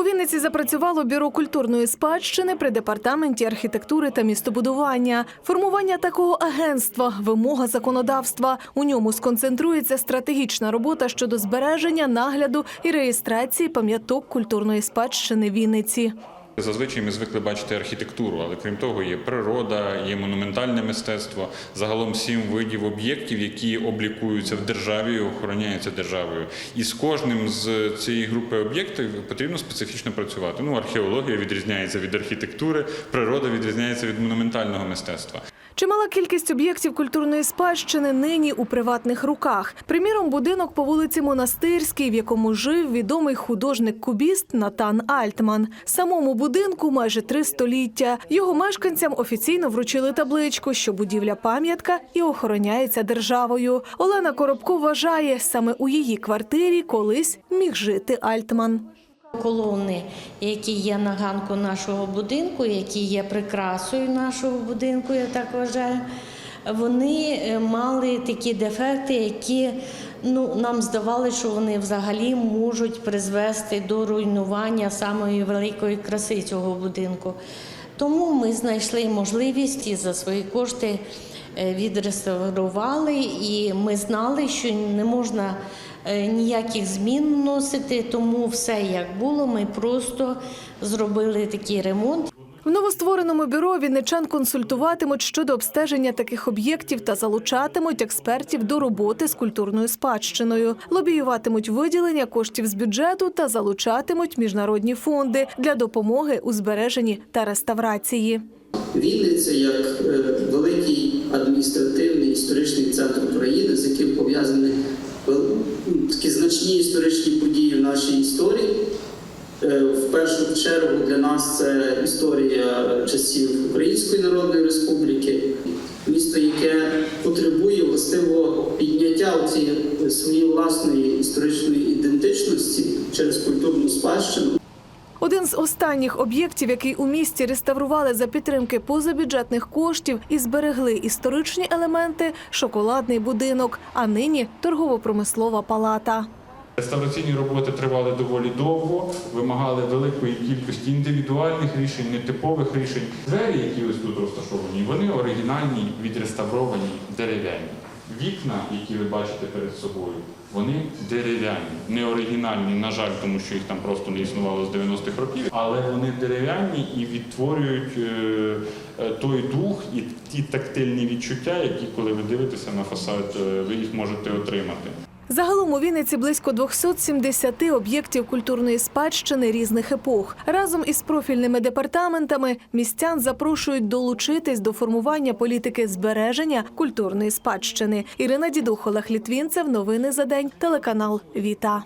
У Вінниці запрацювало бюро культурної спадщини при департаменті архітектури та містобудування. Формування такого агентства вимога законодавства. У ньому сконцентрується стратегічна робота щодо збереження, нагляду і реєстрації пам'яток культурної спадщини Вінниці. Зазвичай ми звикли бачити архітектуру, але крім того, є природа, є монументальне мистецтво, загалом сім видів об'єктів, які облікуються в державі, охороняються державою. І з кожним з цієї групи об'єктів потрібно специфічно працювати. Ну, археологія відрізняється від архітектури, природа відрізняється від монументального мистецтва. Чимала кількість об'єктів культурної спадщини нині у приватних руках. Приміром, будинок по вулиці Монастирській, в якому жив відомий художник-кубіст Натан Альтман. Самому будинку майже три століття. Його мешканцям офіційно вручили табличку, що будівля пам'ятка і охороняється державою. Олена Коробко вважає, саме у її квартирі колись міг жити Альтман. Колони, які є на ганку нашого будинку, які є прикрасою нашого будинку, я так вважаю, вони е, мали такі дефекти, які ну, нам здавалося, що вони взагалі можуть призвести до руйнування самої великої краси цього будинку. Тому ми знайшли можливість і за свої кошти е, відреставрували, і ми знали, що не можна ніяких змін вносити, тому все як було, ми просто зробили такий ремонт. В новоствореному бюро вінничан консультуватимуть щодо обстеження таких об'єктів та залучатимуть експертів до роботи з культурною спадщиною, лобіюватимуть виділення коштів з бюджету та залучатимуть міжнародні фонди для допомоги у збереженні та реставрації. Вінниця як е, великий адміністративний історичний центр України, з яким пов'язані вел- такі значні історичні події в нашій історії. Е, В першу чергу для нас це історія часів Української Народної Республіки, місто, яке потребує властивого підняття цієї своєї власної історичної ідентичності через культурну спадщину. Один з останніх об'єктів, який у місті реставрували за підтримки позабюджетних коштів і зберегли історичні елементи шоколадний будинок, а нині торгово-промислова палата. Реставраційні роботи тривали доволі довго, вимагали великої кількості індивідуальних рішень, нетипових рішень. Двері, які ось тут розташовані, вони оригінальні, відреставровані, дерев'яні. Вікна, які ви бачите перед собою, вони дерев'яні, не оригінальні, на жаль, тому що їх там просто не існувало з 90-х років, але вони дерев'яні і відтворюють е, е, той дух і ті тактильні відчуття, які, коли ви дивитеся на фасад, е, ви їх можете отримати. Загалом у Вінниці близько 270 об'єктів культурної спадщини різних епох. Разом із профільними департаментами містян запрошують долучитись до формування політики збереження культурної спадщини. Ірина Дідухола, Хлітвінцев, Літвінцев. Новини за день. Телеканал Віта.